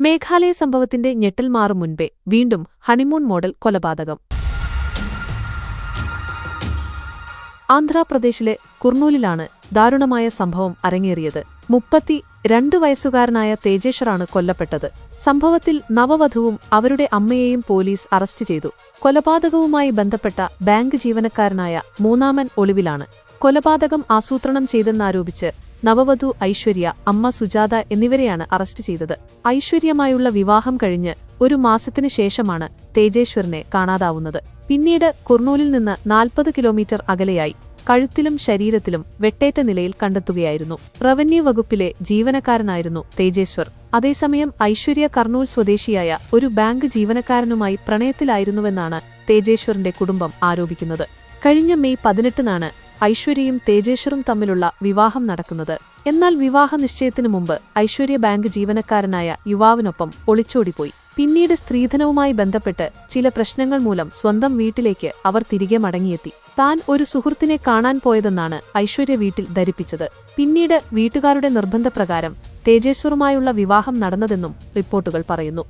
മേഘാലയ സംഭവത്തിന്റെ ഞെട്ടൽ മാറും മുൻപേ വീണ്ടും ഹണിമൂൺ മോഡൽ കൊലപാതകം. ആന്ധ്രാപ്രദേശിലെ കുർണൂലിലാണ് ദാരുണമായ സംഭവം അരങ്ങേറിയത്. മുപ്പത്തി രണ്ട് വയസ്സുകാരനായ തേജേശ്വറാണ് കൊല്ലപ്പെട്ടത്. സംഭവത്തിൽ നവവധുവും അവരുടെ അമ്മയെയും പോലീസ് അറസ്റ്റ് ചെയ്തു. കൊലപാതകവുമായി ബന്ധപ്പെട്ട ബാങ്ക് ജീവനക്കാരനായ മൂന്നാമൻ ഒളിവിലാണ്. കൊലപാതകം ആസൂത്രണം ചെയ്തെന്നാരോപിച്ച് നവവധു ഐശ്വര്യ അമ്മ സുജാത എന്നിവരെയാണ് അറസ്റ്റ് ചെയ്തത്. ഐശ്വര്യമായുള്ള വിവാഹം കഴിഞ്ഞ് ഒരു മാസത്തിനു ശേഷമാണ് തേജേശ്വറിനെ കാണാതാവുന്നത്. പിന്നീട് കുർണൂലിൽ നിന്ന് നാൽപ്പത് കിലോമീറ്റർ അകലെയായി കഴുത്തിലും ശരീരത്തിലും വെട്ടേറ്റ നിലയിൽ കണ്ടെത്തുകയായിരുന്നു. റവന്യൂ വകുപ്പിലെ ജീവനക്കാരനായിരുന്നു തേജേശ്വർ. അതേസമയം ഐശ്വര്യ കർണൂൽ സ്വദേശിയായ ഒരു ബാങ്ക് ജീവനക്കാരനുമായി പ്രണയത്തിലായിരുന്നുവെന്നാണ് തേജേശ്വറിന്റെ കുടുംബം ആരോപിക്കുന്നത്. കഴിഞ്ഞ മെയ് പതിനെട്ടിനാണ് ഐശ്വര്യയും തേജേശ്വറും തമ്മിലുള്ള വിവാഹം നടക്കുന്നത്. എന്നാൽ വിവാഹ നിശ്ചയത്തിനു മുമ്പ് ഐശ്വര്യ ബാങ്ക് ജീവനക്കാരനായ യുവാവിനൊപ്പം ഒളിച്ചോടിപ്പോയി. പിന്നീട് സ്ത്രീധനവുമായി ബന്ധപ്പെട്ട് ചില പ്രശ്നങ്ങൾ മൂലം സ്വന്തം വീട്ടിലേക്ക് അവർ തിരികെ മടങ്ങിയെത്തി. താൻ ഒരു സുഹൃത്തിനെ കാണാൻ പോയതെന്നാണ് ഐശ്വര്യ വീട്ടിൽ ധരിപ്പിച്ചത്. പിന്നീട് വീട്ടുകാരുടെ നിർബന്ധപ്രകാരം തേജേശ്വറുമായുള്ള വിവാഹം നടന്നതെന്നും റിപ്പോർട്ടുകൾ പറയുന്നു.